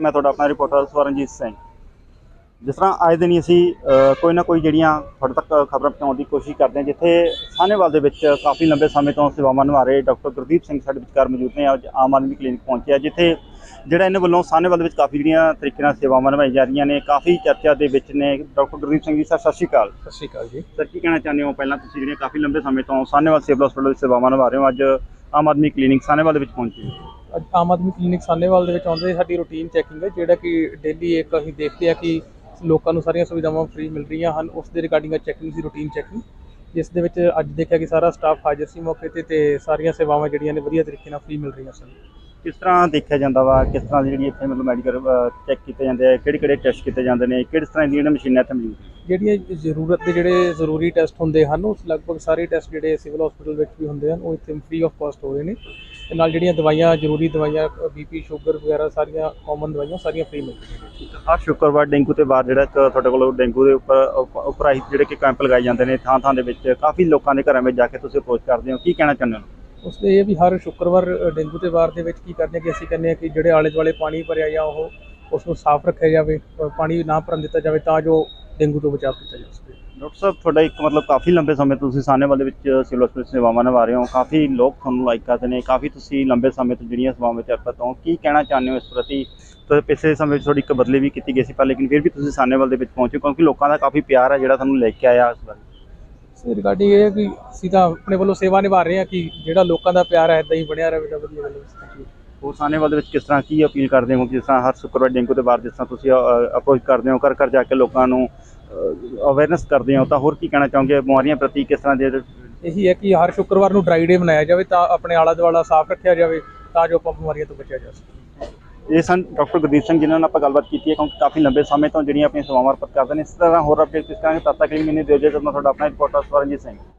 ਮੈਂ ਤੁਹਾਡਾ ਆਪਣਾ ਰਿਪੋਰਟਰ ਸਵਰਨਜੀਤ ਸਿੰਘ। ਜਿਸ ਤਰ੍ਹਾਂ ਅੱਜ ਦਿਨ ਹੀ ਅਸੀਂ ਕੋਈ ਨਾ ਕੋਈ ਜਿਹੜੀਆਂ ਤੁਹਾਡੇ ਤੱਕ ਖਬਰਾਂ ਪਹੁੰਚਾਉਣ ਦੀ ਕੋਸ਼ਿਸ਼ ਕਰਦੇ ਹਾਂ ਜਿੱਥੇ ਸਾਹਨੇਵਾਲ ਦੇ ਵਿੱਚ ਕਾਫੀ ਲੰਬੇ ਸਮੇਂ ਤੋਂ ਸੇਵਾਵਾਂ ਨਿਭਾ ਰਹੇ ਡਾਕਟਰ ਗੁਰਦੀਪ ਸਿੰਘ ਸਾਡੇ ਵਿਚਕਾਰ ਮੌਜੂਦ ਨੇ ਅੱਜ ਆਮ ਆਦਮੀ ਕਲੀਨਿਕ ਪਹੁੰਚਿਆ ਜਿੱਥੇ ਜਿਹੜਾ ਇਹਨਾਂ ਵੱਲੋਂ ਸਾਹਨੇਵਾਲ ਦੇ ਵਿੱਚ ਕਾਫੀ ਜਿਹੜੀਆਂ ਤਰੀਕੇ ਨਾਲ ਸੇਵਾਵਾਂ ਨਿਭਾਈ ਜਾ ਰਹੀਆਂ ਨੇ ਕਾਫੀ ਚਰਚਾ ਦੇ ਵਿੱਚ ਨੇ। ਡਾਕਟਰ ਗੁਰਦੀਪ ਸਿੰਘ ਜੀ ਸਰ ਸਤਿ ਸ਼੍ਰੀ ਅਕਾਲ। ਸਤਿ ਸ਼੍ਰੀ ਅਕਾਲ ਜੀ। ਸਰ ਕੀ ਕਹਿਣਾ ਚਾਹੁੰਦੇ ਹੋ? ਪਹਿਲਾਂ ਤੁਸੀਂ ਜਿਹੜੀਆਂ ਕਾਫੀ ਲੰਬੇ ਸਮੇਂ ਤੋਂ ਸਾਹਨੇਵਾਲ ਸਿਵਲ ਹਸਪਤਾਲ ਵਿੱਚ ਸੇਵਾਵਾਂ ਨਿਭਾ ਰਹੇ ਹੋ ਅੱਜ ਆਮ ਆਦਮੀ ਕਲੀਨਿਕ ਸਾਹਨੇਵਾਲ ਦੇ ਵਿੱਚ ਪਹੁੰਚੇ ਆਮ ਆਦਮੀ ਕਲੀਨਿਕ ਸਾਨੇਵਾਲ ਦੇ ਵਿੱਚ ਆਉਂਦੇ ਸਾਡੀ ਰੂਟੀਨ ਚੈਕਿੰਗ ਹੈ, ਜਿਹੜਾ ਕਿ ਡੇਲੀ ਇੱਕ ਅਸੀਂ ਦੇਖਦੇ ਆ ਕਿ ਲੋਕਾਂ ਨੂੰ ਸਾਰੀਆਂ ਸੁਵਿਧਾਵਾਂ ਫ੍ਰੀ ਮਿਲ ਰਹੀਆਂ ਹਨ, ਉਸ ਦੇ ਰਿਗਾਰਡਿੰਗ ਆ ਚੈਕਿੰਗ ਸੀ ਰੂਟੀਨ ਚੈਕਿੰਗ ਜਿਸ ਦੇ ਵਿੱਚ ਅੱਜ ਦੇਖਿਆ ਕਿ ਸਾਰਾ ਸਟਾਫ ਹਾਜ਼ਰ ਸੀ ਮੌਕੇ ਤੇ ਤੇ ਸਾਰੀਆਂ ਸੇਵਾਵਾਂ ਜਿਹੜੀਆਂ ਨੇ ਵਧੀਆ ਤਰੀਕੇ ਨਾਲ ਫ੍ਰੀ ਮਿਲ ਰਹੀਆਂ ਸਨ। ਕਿਸ ਤਰ੍ਹਾਂ ਦੇਖਿਆ ਜਾਂਦਾ ਵਾ? ਕਿਸ ਤਰ੍ਹਾਂ ਦੀ ਜਿਹੜੀ ਇੱਥੇ ਮਤਲਬ ਮੈਡੀਕਲ ਚੈੱਕ ਕੀਤੇ ਜਾਂਦੇ ਆ? ਕਿਹੜੇ ਕਿਹੜੇ ਟੈਸਟ ਕੀਤੇ ਜਾਂਦੇ ਨੇ? ਕਿਹੜੀ ਤਰ੍ਹਾਂ ਦੀਆਂ ਜਿਹੜੀਆਂ ਮਸ਼ੀਨਾਂ ਇੱਥੇ ਮੌਜੂਦ ਨੇ? ਜਿਹੜੀਆਂ ਜ਼ਰੂਰਤ ਦੇ ਜਿਹੜੇ ਜ਼ਰੂਰੀ ਟੈਸਟ ਹੁੰਦੇ ਹਨ ਉਸ ਲਗਭਗ ਸਾਰੇ ਟੈਸਟ ਜਿਹੜੇ ਸਿਵਲ ਹਸਪੀਟਲ ਵਿੱਚ ਵੀ ਹੁੰਦੇ ਹਨ ਉਹ ਇੱਥੇ ਫ੍ਰੀ ਆਫ ਕਾਸਟ ਹੋ ਰਹੇ ਨੇ। ਤੇ ਨਾਲ ਜਿਹੜੀਆਂ ਦਵਾਈਆਂ ਜ਼ਰੂਰੀ ਦਵਾਈਆਂ ਬੀਪੀ ਸ਼ੂਗਰ ਵਗੈਰਾ ਸਾਰੀਆਂ ਕਾਮਨ ਦਵਾਈਆਂ ਸਾਰੀਆਂ ਫ੍ਰੀ ਮਿਲ ਰਹੀਆਂ ਨੇ। ਹਰ ਸ਼ੁੱਕਰਵਾਰ ਡੇਂਗੂ ਤੇ ਬਾਅਦ ਜਿਹੜਾ ਇੱਕ ਤੁਹਾਡੇ ਕੋਲ ਡੇਂਗੂ ਦੇ ਉੱਪਰ ਉਪ- ਉੱਪਰ ਆਹੀ ਜਿਹੜੇ ਕਿ ਕੈਂਪ ਲਗਾਏ ਜਾਂਦੇ ਨੇ ਥਾਂ ਥਾਂ ਦੇ ਵਿੱਚ ਕਾਫੀ ਲੋਕਾਂ ਦੇ ਘਰਾਂ ਵਿੱਚ ਜਾ ਕੇ ਤੁਸੀਂ ਅਪਰੋਚ ਕਰਦੇ ਹੋ। ਕੀ ਕਹਿਣਾ ਚਾਹੁੰਦੇ ਹੋ? ਉਸ ਦੇ ਇਹ ਵੀ ਹਰ ਸ਼ੁੱਕਰਵਾਰ ਡੇਂਗੂ ਦੇ ਵਾਰ ਦੇ ਵਿੱਚ ਕੀ ਕਰਨੇ ਕਿ ਅਸੀਂ ਕਹਿੰਦੇ ਹਾਂ ਕਿ ਜਿਹੜੇ ਆਲੇ ਦੁਆਲੇ ਪਾਣੀ ਭਰਿਆ ਜਾਂ ਉਹ ਉਸ ਨੂੰ ਸਾਫ਼ ਰੱਖਿਆ ਜਾਵੇ ਪਾਣੀ ਨਾ ਭਰਨ ਦਿੱਤਾ ਜਾਵੇ ਤਾਂ ਜੋ ਡੇਂਗੂ ਤੋਂ ਬਚਾਅ ਕੀਤਾ ਜਾ ਸਕੇ। ਡਾਕਟਰ ਸਾਹਿਬ, ਤੁਹਾਡਾ ਇੱਕ ਮਤਲਬ ਕਾਫੀ ਲੰਬੇ ਸਮੇਂ ਤੋਂ ਤੁਸੀਂ ਸਾਹਨੇਵਾਲ ਦੇ ਵਿੱਚ ਸਿਵਲ ਹਸਪਤਾਲ ਸੇਵਾਵਾਂ ਨਿਭਾ ਰਹੇ ਹੋ। ਕਾਫੀ ਲੋਕ ਤੁਹਾਨੂੰ ਲਾਈਕ ਕਰਦੇ ਨੇ, ਕਾਫੀ ਤੁਸੀਂ ਲੰਬੇ ਸਮੇਂ ਤੋਂ ਜਿਹੜੀਆਂ ਸੇਵਾਵਾਂ ਵਿੱਚ ਅਰਪਤ ਹੋ, ਕੀ ਕਹਿਣਾ ਚਾਹੁੰਦੇ ਹੋ ਇਸ ਪ੍ਰਤੀ? ਤੇ ਪਿਛਲੇ ਸਮੇਂ ਵਿੱਚ ਤੁਹਾਡੀ ਇੱਕ ਬਦਲੀ ਵੀ ਕੀਤੀ ਗਈ ਸੀ ਪਰ ਲੇਕਿਨ ਫਿਰ ਵੀ ਤੁਸੀਂ ਸਾਹਨੇਵਾਲ ਦੇ ਵਿੱਚ ਪਹੁੰਚੇ ਕਿਉਂਕਿ ਲੋਕਾਂ ਦਾ ਕਾਫੀ ਪਿਆਰ ਹੈ ਜਿਹੜਾ ਤੁਹਾਨੂੰ ਲੈ ਕੇ ਆਇਆ ਇਸ ਵਾਰ ਰਿਗਾਰਡਿੰਗ ਇਹ ਹੈ ਕਿ ਤਾਂ ਆਪਣੇ ਵੱਲੋਂ ਸੇਵਾ ਨਿਭਾ ਰਹੇ ਹਾਂ ਕਿ ਜਿਹੜਾ ਲੋਕਾਂ ਦਾ ਪਿਆਰ ਹੈ ਇਦਾਂ ਹੀ ਬਣਿਆ ਰਹੇ ਤਾਂ ਵਧੀਆ ਗੱਲ ਹੈ। ਹੋਰ ਸਾਹਨੇਵਾਲ ਦੇ ਵਿੱਚ ਕਿਸ ਤਰ੍ਹਾਂ ਕੀ ਅਪੀਲ ਕਰਦੇ ਹੋ? ਜਿਸ ਤਰ੍ਹਾਂ ਹਰ ਸ਼ੁੱਕਰਵਾਰ ਡੇਂਗੂ ਦੇ ਬਾਅਦ ਜਿਸ ਤਰ੍ਹਾਂ ਤੁਸੀਂ ਅਪਰੋਚ ਕਰਦੇ ਹੋ ਘਰ ਘਰ ਜਾ ਕੇ ਲੋਕਾਂ ਨੂੰ ਅਵੇਅਰਨੈਸ ਕਰਦੇ ਹੋ ਤਾਂ ਹੋਰ ਕੀ ਕਹਿਣਾ ਚਾਹੋਗੇ? ਬਿਮਾਰੀਆਂ ਪ੍ਰਤੀ ਕਿਸ ਤਰ੍ਹਾਂ ਦੇ ਇਹੀ ਹੈ ਕਿ ਹਰ ਸ਼ੁੱਕਰਵਾਰ ਨੂੰ ਡਰਾਈ ਡੇ ਮਨਾਇਆ ਜਾਵੇ ਤਾਂ ਆਪਣੇ ਆਲਾ ਦੁਆਲਾ ਸਾਫ਼ ਰੱਖਿਆ ਜਾਵੇ ਤਾਂ ਜੋ ਆਪਾਂ ਬਿਮਾਰੀਆਂ ਤੋਂ ਬਚਿਆ ਜਾ ਸਕੇ। ਇਹ ਸਨ ਡਾਕਟਰ ਗੁਰਦੀਪ ਸਿੰਘ ਜਿਨ੍ਹਾਂ ਨਾਲ ਆਪਾਂ ਗੱਲਬਾਤ ਕੀਤੀ ਹੈ, ਕਿਉਂਕਿ ਕਾਫੀ ਲੰਬੇ ਸਮੇਂ ਤੋਂ ਜਿਹੜੀਆਂ ਆਪਣੀਆਂ ਸੇਵਾਵਾਂ ਅਰਪਤ ਕਰਦੇ ਨੇ। ਇਸ ਤਰ੍ਹਾਂ ਹੋਰ ਅਪਡੇਟ ਕਿਸ ਤਰ੍ਹਾਂ ਤਦ ਤੱਕ ਲਈ ਮੈਨੂੰ ਦਿਓ ਜੇ ਜਦੋਂ ਤੁਹਾਡਾ ਆਪਣਾ ਰਿਪੋਰਟਰ ਸਵਰਨਜੀਤ ਸਿੰਘ।